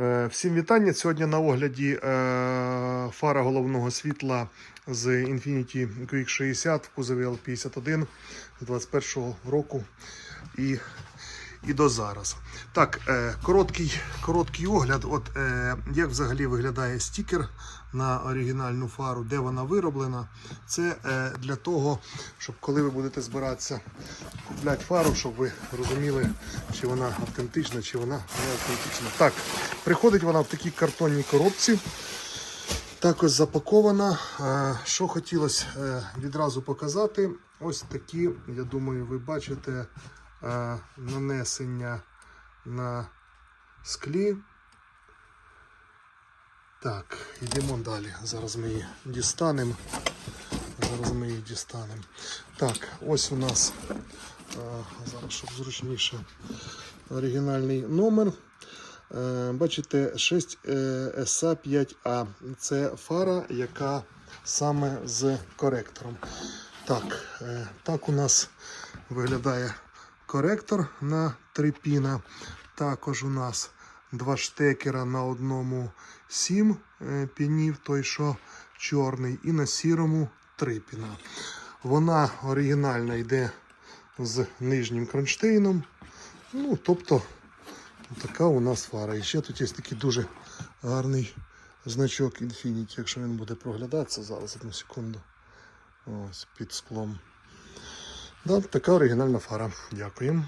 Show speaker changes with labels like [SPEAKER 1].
[SPEAKER 1] Е, Всім вітання. Сьогодні на огляді е, фара головного світла з Infiniti QX60 в кузові L51 з 21 року і, і до зараз. Так, е, короткий, короткий огляд. От, е, як взагалі виглядає стікер на оригінальну фару, де вона вироблена. Це е, для того, щоб коли ви будете збиратися купляти фару, щоб ви розуміли, чи вона автентична, чи вона не автентична. Так, приходить вона в такій картонній коробці. Також запакована. Що хотілося відразу показати, ось такі, я думаю, ви бачите нанесення на склі. Так, йдемо далі. Зараз ми її дістанемо. Зараз ми її дістанемо. Так, ось у нас е, зараз, щоб зручніше, оригінальний номер. Е, Бачите, 6 sa 5A. Це фара, яка саме з коректором. Так, е, так у нас виглядає коректор на 3 піна. Також у нас два штекера на одному 7 е, пінів, той що чорний, і на сірому 3 піна. Вона оригінальна йде з нижнім кронштейном. Ну, тобто, така у нас фара. І ще тут є такий дуже гарний значок Infinity, якщо він буде проглядатися зараз одну секунду. Ось під склом. Да, така оригінальна фара. Дякуємо.